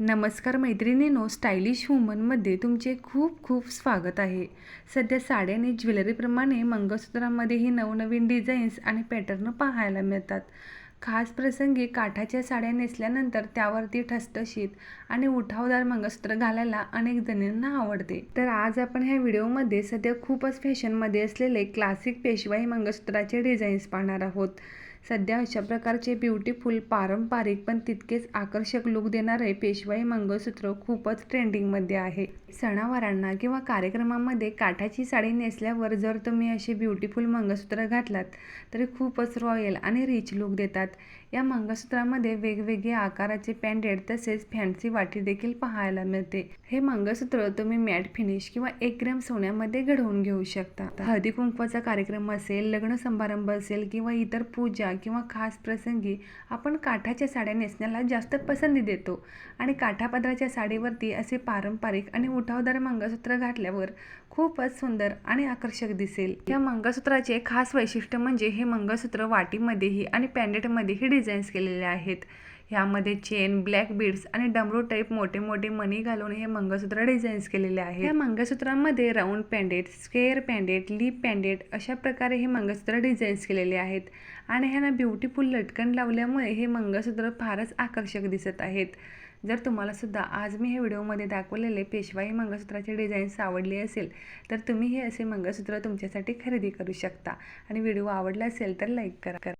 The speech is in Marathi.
नमस्कार मैत्रिणीनो स्टायलिश वुमनमध्ये तुमचे खूप खूप स्वागत आहे. सध्या साड्या आणि ज्वेलरीप्रमाणे मंगळसूत्रांमध्येही नवनवीन डिझाईन्स आणि पॅटर्न पाहायला मिळतात. खास प्रसंगी काठाच्या साड्या नेसल्यानंतर त्यावरती ठसठशीत आणि उठावदार मंगळसूत्र घालायला अनेक जणींना आवडते. तर आज आपण ह्या व्हिडिओमध्ये सध्या खूपच फॅशनमध्ये असलेले क्लासिक पेशवाई मंगळसूत्राचे डिझाईन्स पाहणार आहोत. सध्या अशा प्रकारचे ब्युटिफुल पारंपरिक पण तितकेच आकर्षक लुक देणारे पेशवाई मंगळसूत्र खूपच ट्रेंडिंगमध्ये आहे. सणावारांना किंवा कार्यक्रमामध्ये काठाची साडी नेसल्यावर जर तुम्ही असे ब्युटिफुल मंगळसूत्र घातलात तरी खूपच रॉयल आणि रिच लुक देतात. या मंगळसूत्रामध्ये वेगवेगळे आकाराचे पॅन्डेड तसेच फॅन्सी वाटी देखील पाहायला मिळते. हे मंगळसूत्र तुम्ही मॅट फिनिश किंवा एक ग्रॅम सोन्यामध्ये घडवून घेऊ शकता. हळदी कुंकवाचा कार्यक्रम असेल लग्न समारंभ असेल किंवा इतर पूजा किंवा खास प्रसंगी आपण काठाच्या साड्या नेसण्याला जास्त पसंती देतो. आणि काठापदराच्या साडीवरती असे पारंपरिक आणि उठावदार मंगळसूत्र घातल्यावर खूपच सुंदर आणि आकर्षक दिसेल. या मंगळसूत्राचे खास वैशिष्ट्य म्हणजे हे मंगळसूत्र वाटीमध्येही आणि पॅन्डेटमध्येही डिझाईन्स केलेले आहेत. ह्यामध्ये चेन ब्लॅक बीड्स आणि डमरू टाईप मोठे मोठे मणी घालून हे मंगळसूत्र डिझाईन्स केलेले आहे या मंगळसूत्रामध्ये round pendant square pendant leaf pendant अशा प्रकारे हे मंगळसूत्र डिझाईन्स केलेले आहेत. आणि ह्यांना ब्युटिफुल लटकन लावल्यामुळे हे मंगळसूत्र फारच आकर्षक दिसत आहेत. जर तुम्हाला सुद्धा आज मी हे व्हिडिओमध्ये दाखवलेले पेशवाई मंगळसूत्राचे डिझाईन्स आवडले असेल तर तुम्ही हे असे मंगळसूत्र तुमच्यासाठी खरेदी करू शकता. आणि व्हिडिओ आवडला असेल तर लाईक करा.